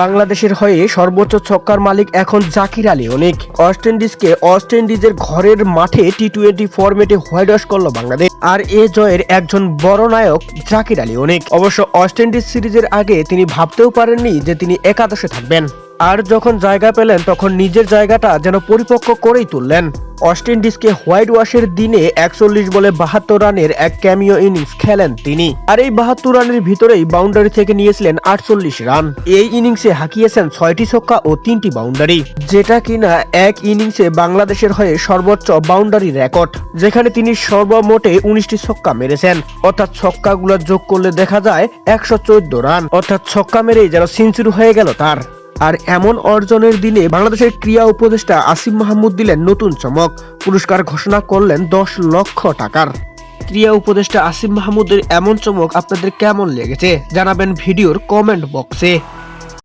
বাংলাদেশের হয়ে সর্বোচ্চ ছক্কার মালিক এখন জাকির আলী। অনেক ওয়েস্ট ইন্ডিজকে ওয়েস্ট ইন্ডিজের ঘরের মাঠে টি টোয়েন্টি ফরম্যাটে হোয়াইট ওয়াশ করল বাংলাদেশ। আর এ জয়ের একজন বড় নায়ক জাকির আলী। অনেক, অবশ্য ওয়েস্ট ইন্ডিজ সিরিজের আগে তিনি ভাবতেও পারেননি যে তিনি একাদশে থাকবেন। আর যখন জায়গা পেলেন, তখন নিজের জায়গাটা যেন পরিপক্ক করেই তুললেন। ওয়েস্ট ইন্ডিজকে হোয়াইট ওয়াশের দিনে একচল্লিশ বলে বাহাত্তর রানের এক ক্যামিও ইনিংস খেলেন তিনি। আর এই বাহাত্তর রানের ভিতরেই বাউন্ডারি থেকে নিয়েছিলেন আটচল্লিশ রান। এই ইনিংসে হাঁকিয়েছেন ছয়টি ছক্কা ও তিনটি বাউন্ডারি, যেটা কিনা এক ইনিংসে বাংলাদেশের হয়ে সর্বোচ্চ বাউন্ডারি রেকর্ড, যেখানে তিনি সর্বমোটে উনিশটি ছক্কা মেরেছেন। অর্থাৎ ছক্কাগুলো যোগ করলে দেখা যায় একশো চোদ্দ রান। অর্থাৎ ছক্কা মেরেই যেন সেঞ্চুরি হয়ে গেল তার। আর এমন অর্জনের দিনে বাংলাদেশের ক্রিয়া উপদেষ্টা আসিফ মাহমুদ দিলেন নতুন চমক। পুরস্কার ঘোষণা করলেন দশ লক্ষ টাকার। ক্রিয়া উপদেষ্টা আসিফ মাহমুদের এমন চমক আপনাদের কেমন লেগেছে? জানাবেন ভিডিওর কমেন্ট বক্সে